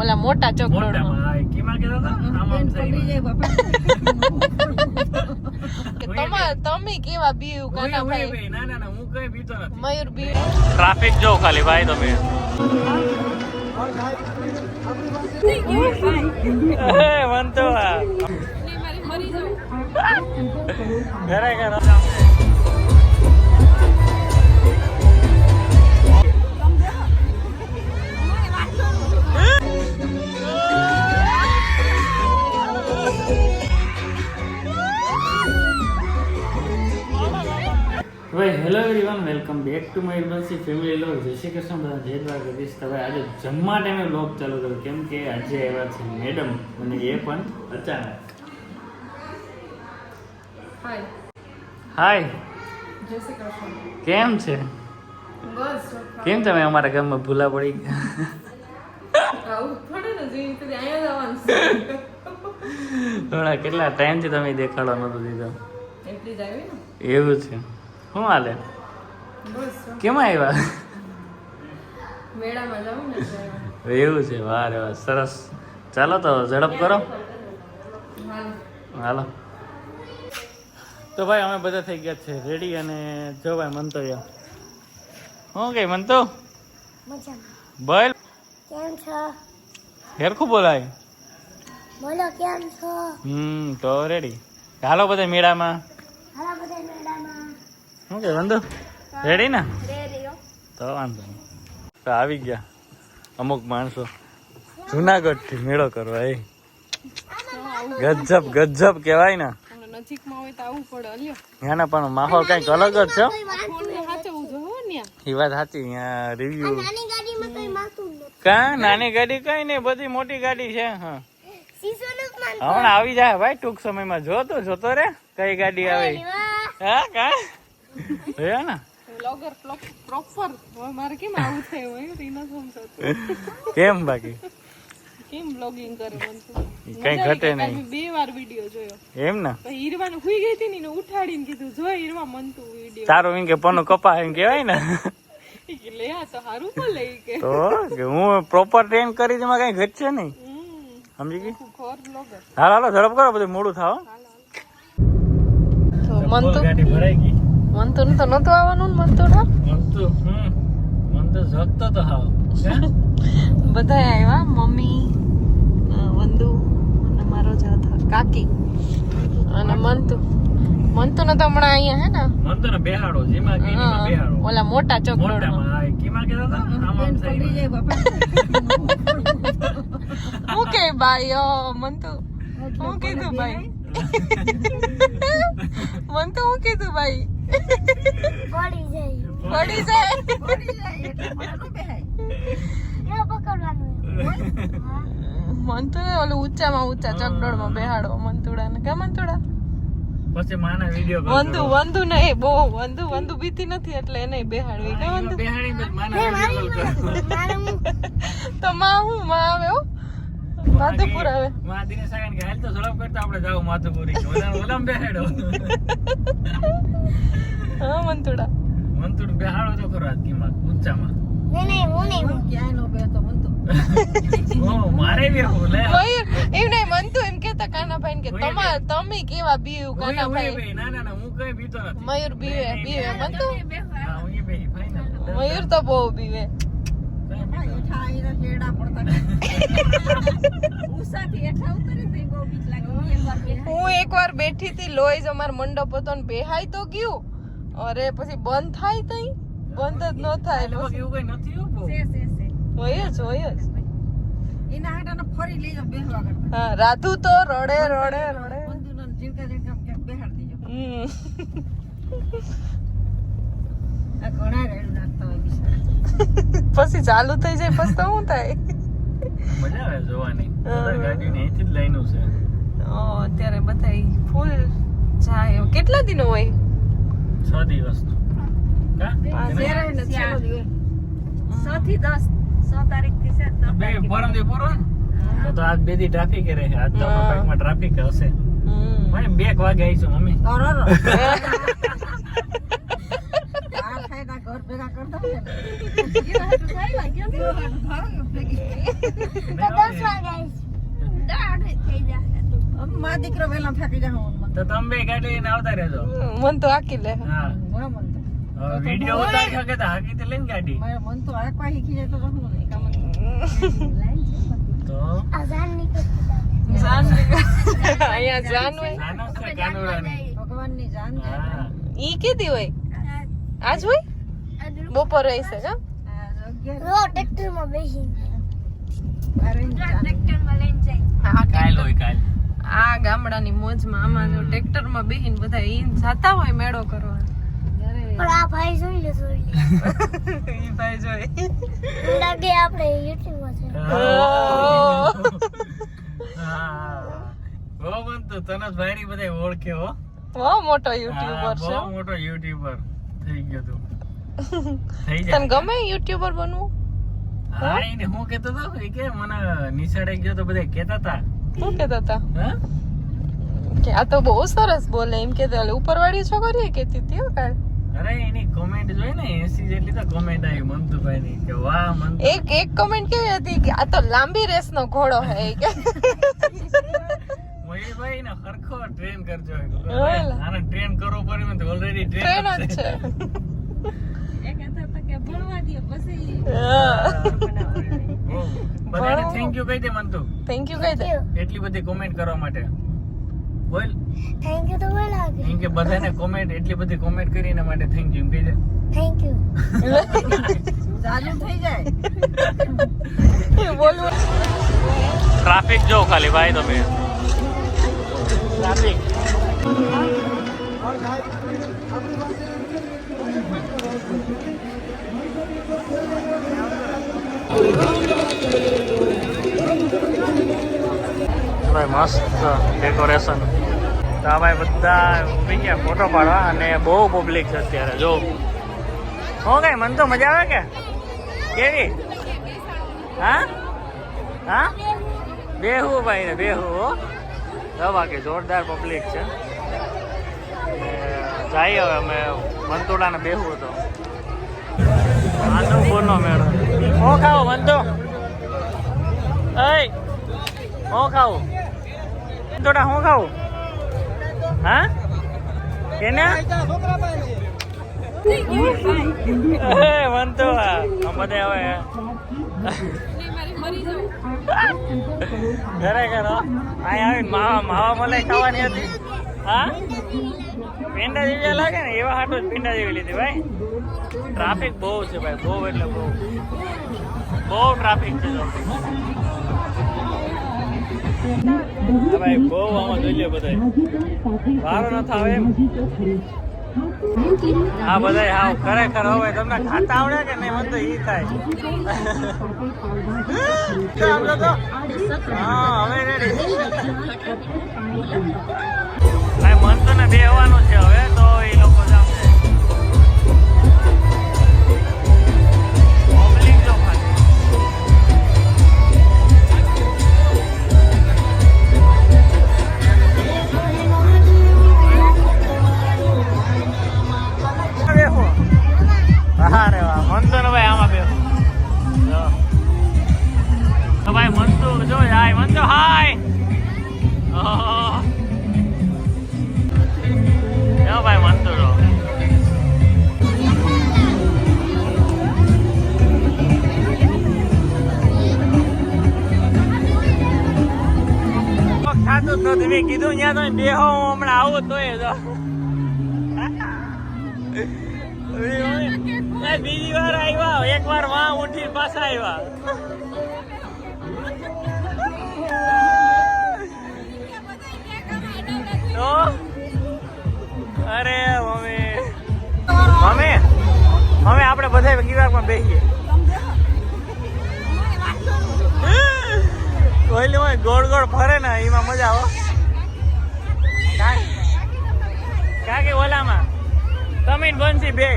ઓલા મોટા ચોક રોડ કેમાં કહેતા હતા તમે કેવા બીવ કાના ભાઈ? ભાઈ, ના ના ના હું કઈ પીતો નથી. મયુર બીવ. ટ્રાફિક જો ખાલી ભાઈ તમે. વંતો ઘરે ઘરે. ટુ માય બંસી ફેમિલી લોગ જય શ્રી કૃષ્ણ બધા જય દ્વારકાધીશ તો ભાઈ આજે જમવા ટાઈમે બ્લોગ ચાલુ કર્યો કેમ કે આજે આવ્યા છે મેડમ અને એ પણ અચાનક. હાય હાય જય શ્રી કૃષ્ણ. કેમ છે? બસ કેમ તમે અમારા ગામમાં ભૂલા પડી ગયા? કેટલા ટાઈમથી તમે દેખાડવા નતો દીધો? એવું છે. શું હાલે? કેમ આવ્યા? મેળામાં જાઉં ને એવું છે વાહ વાર વાહ સરસ. ચાલો તો ઝડપ કરો. હાલો. તો ભાઈ અમે બધા થઈ ગયા છે રેડી અને જો ભાઈ મંતવ્ય શું કઈ મનતો બોલ. કેમ છો? હેરખું બોલાય. બોલો કેમ છો? હમ તો રેડી હાલો બધા મેળામાં. હાલો બધા મેળામાં. શું કે બંધુ રેડી ને? તો વાંધો નહીં. તો આવી ગયા અમુક માણસો. જુનાગઢથી મેળો કરવા એ. ગજબ ગજબ કહેવાય ને. નજીકમાં હોય તો આવવું પડે ત્યાંના પણ માહોલ કંઈક અલગ જ છે એ વાત સાચી અહીંયા રિવ્યુ નાની ગાડીમાં કઈ માતું નથી. કા? નાની ગાડી કઈ નહીં બધી મોટી ગાડી છે હા. હમણાં આવી જાય ભાઈ ટૂંક સમયમાં. જો તો જોતો રે કઈ ગાડી આવે. હા કા? ને? બ્લોગર પ્રોપર મારે કેમ આવું થયું? હોય એ ન સમજાતું. કેમ બાકી? કેમ બ્લોગિંગ કરે મન કઈ ઘટે નહીં. બે વાર વિડિયો જોયો. એમ ને? તો હીરવાને હુઈ ગઈ હતી ને ઉઠાડીને કીધું જો હીરવા મન તું વિડિયો તારો એમ કે પનું કપા એમ કેવાય ને? કે લે આ તો હારું પણ લઈ કે. તો કે હું પ્રોપર ટ્રેન કરી એમાં કઈ ઘટશે નહીં? હમ. સમજી ગઈ? હાલ હાલો ઝડપ કરો બધું મોડું થાવ મન તો ગાડી ભરાઈ ગઈ. મન તો તો નતું આવવાનું ને મન તો? ના તો હમ. મન જગતો તો હાવ. બધા આવ્યા મમ્મી વંદુ અને મારો જ હતા કાકી અને મંતુ. મંતુ ને તો હમણાં અહીંયા હે ને? મંતુ ને બેહાડો જેમાં હા, બેહાડો. ઓલા મોટા ચોક રોડ મોટામાં આ કેમાં કહેતા હતા? આમ આમ થઈ ગયું. હું કે ભાઈ ઓ મંતુ. હું કીધું ભાઈ. મંતુ હું કીધું ભાઈ પડી જાય. પડી જાય. ન પકડવાનું મંતુ ને ઓલું ઊંચામાં ઊંચા ચકડોળમાં બેહાડો મંતુડા ને કે મંતુડા પછી માને વિડિયો વંદુ વંદુ ને બહુ વંદુ વંદુ બીતી નથી એટલે એને બેહાડવી. કે વંદુ? બેહાડી માના વિડિયો તો માં હું માં આવે હો. માધુપુર આવે માધીને દિનેશ આગળ તો ઝડપ કરતા આપણે જાવ માધુપુરી ઓલમ બેહેડો હા મંતુડા મંતુડ બેહાડો તો ખરો આજ કિંમત ઊંચામાં નહીં નહીં હું નહીં ઓ મારે બી આવું લે એમ નહીં મંતુ એમ કેતા કાનાભાઈ ભાઈ કે તમાર તમે કેવા બીવ કાનાભાઈ ભાઈ, ના ના ના હું કઈ બીતો નથી મયુર બીવે બીવે મંતુ હા હું બેહી મયુર તો બહુ બીવે હું એકવાર બેઠી હતી લોહી જ અમાર મંડપ હતો ને બેહાઈ તો ગયું. અરે પછી બંધ થાય તઈ? બંધ જ ન થાય. એવું કઈ નથી બહુ. હોય જ હોય જ. હા રાધુ તો રડે રડે રડે. હમ. પછી ચાલુ થઈ જાય પછી તો શું થાય? મજા આવે જોવાની. ગાડીને અહીંથી જ લાઈનો છે. અત્યારે બધા ફૂલ જાય કેટલા દિનો હોય? છ દિવસનું કા? બે પરમ દી પૂરો ને? તો તો આજ બે દી ટ્રાફિક રહે આજ તો હા. ટ્રાફિક હશે. હમ. મને બે વાગે આવીશું મમ્મી ઘર ભેગા તો દસ વાગે આવીશ. તો તમે ગાડી લઈને આવતા રહેજો. મન તો આકી લે. હા. હવે ઉતારી શકે તો હાકી તો લઈને ગાડી? તો? આ ઝાડ નીકળતી જાય. જાન અહીંયા જાન હોય? નાનો છે કાનુડાની. ઈ કીધી હોય? આજ હોય? બપોર રહી છે કા રો ટ્રેક્ટરમાં બેસીને. ટ્રેક્ટરમાં લઈને જાય. હા કાલ આ ગામડાની મોજમાં આમાં જો ટ્રેક્ટરમાં બેહીને બધા ઈન જાતા હોય મેળો કરવા. પણ આ ભાઈ જોઈ લે જોઈ લે. ઈ ભાઈ જોઈ. એમ લાગે આપણે યુટ્યુબમાં છે. હા. બહુ બનતું તને ભાઈ બધા ઓળખે હો. બહુ મોટો યુટ્યુબર છે. બહુ મોટો યુટ્યુબર થઈ ગયો તું. તને ગમે યુટ્યુબર બનવું? હા એને હું કેતો તો કે મને નિશાળે ગયો તો બધા કેતા હતા શું કેતા હતા કે આ તો બહુ સરસ બોલે એમ કે ઉપરવાળી છોકરી કેતી હતી કાલ. અરે એની કોમેન્ટ જોઈ ને 80 જેટલી તો કોમેન્ટ આવી મંતુભાઈ ની કે વાહ મંતુ. એક એક કમેન્ટ કેવી હતી કે આ તો લાંબી રેસ નો ઘોડો હે કે. મયુરભાઈ ને હરખો ટ્રેન કરજો. આને ટ્રેન કરવો પડ્યો તો ઓલરેડી ટ્રેન ટ્રેન જ છે. બધાને થેન્ક યુ કહી દે મંતુ થેન્ક યુ કહી દે એટલી બધી કોમેન્ટ કરવા માટે બોલ થેન્ક યુ તો બોલ આગળ થેન્ક યુ બધાને કોમેન્ટ એટલી બધી કોમેન્ટ કરીને માટે થેન્ક યુ એમ કહી દે થેન્ક યુ થઈ બોલવું ટ્રાફિક જો ખાલી ભાઈ તમે ટ્રાફિક ભાઈ, મસ્ત ડેકોરેશન તો ભાઈ બધા ઊભી ગયા ફોટો પાડવા અને બહુ પબ્લિક છે અત્યારે, જો. શું કઈ, મને તો મજા આવે કે? કેવી? હા? હા? બેહુ ભાઈ ને, બેહુ, હો. તો બાકી જોરદાર પબ્લિક છે. જઈએ હવે અમે મંતુડાને બેહવું તો આનંદપુરનો મેળો. હું ખાઓ વાંધો. એય હો ખાવું તોડા હું? ખાવું હા એને મંતુ આ હવે. ઘરે ઘરો અહીં આવી માવા માવા મલાઈ ખાવાની હતી. હા? પેંડા જેવી લાગે ને, એવા હાટો જ પેંડા જેવી લીધી ભાઈ. ટ્રાફિક બહુ છે ભાઈ, બહુ એટલે બહુ. બહુ ટ્રાફિક છે ભાઈ, બહુ આમાં જોઈ લે બધા વારો ન થાવે એમ. હા બધા હા, ખરેખર હવે તમને ખાતા આવડે કે નહીં, મને તો ઈ થાય? હા, હવે રેડી ભાઈ મન તો ને બેહવાનું છે હવે તો એ લોકો જમશે અરે વાહ. મંતુ ભાઈ આમાં બે. તો ભાઈ મંતુ જો હાય મંતુ હાય. ઓહો. ખાતું તો નતું મેં કીધું ત્યાં તો બેહો, હું હમણાં આવું તોય જો તો બીજી વાર આવ્યા એક વાર ઉઠી પાછા આવ્યા. તો? અરે, મમ્મી. મમ્મી મમ્મી, આપણે બધા ગીવારમાં બેસીએ. ઓલી હોય ગોળ ગોળ ફરે ને, એમાં મજા આવો. કા કે ઓલામાં? તમે બનશી બે.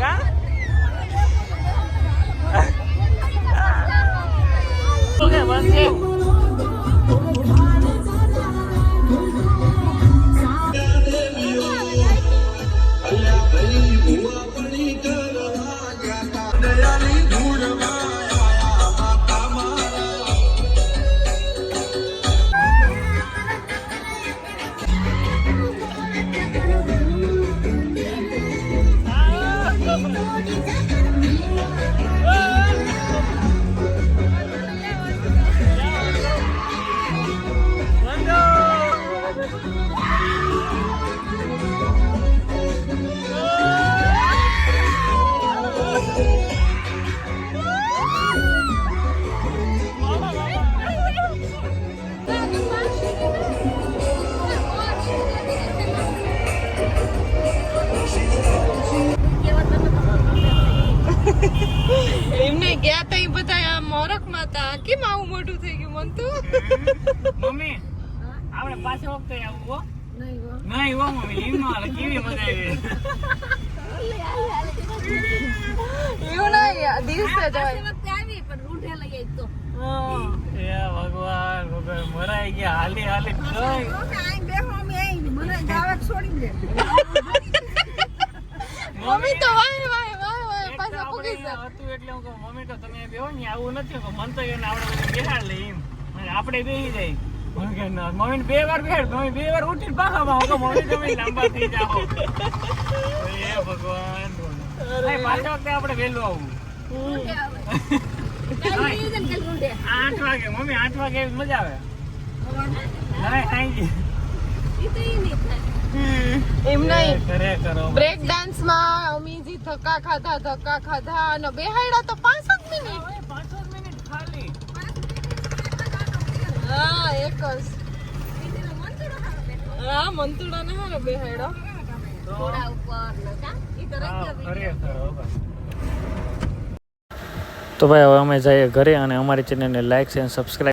કા? Okay Bansi What is that? પાછો વખતે આવું હો નહીં હો. મમ્મી હાલે કેવી મજા આવી એવું નહીં દિવસે જવાય હા. એ ભગવાન ભગવાન મરાઈ ગયા હાલી હાલી મમ્મી તો હતું એટલે હું કહું, મમ્મી તો તમે બેહો ને આવું નથી મન તો એને બધું બેહાડ લે એમ આપણે બેહી જાય મમ્મીને બે વાર બેહાડ મમ્મી બે વાર ઉઠીને પાછા માં મમ્મી તમે લાંબા થઈ જાઓ. એ ભગવાન નહીં, વખતે આપણે વહેલું આઠ વાગે મમ્મી આઠ વાગે એવી મજા આવે. એમ નહીં. ખરેખર બ્રેક ડાન્સમાં અમીજી ધક્કા ખાધા ધક્કા ખાધા અને બેહાડ્યા તો પાંચ જ મિનિટ હવે પાંચ જ મિનિટ ખાલી હા એક જ. હા મંતુડા ને હારે બેહાડ્યો હા, ખરેખર હો ભાઈ. તો ભાઈ હવે અમે જઈએ ઘરે અને અમારી ચેનલને લાઈક અને સબસ્ક્રાઈબ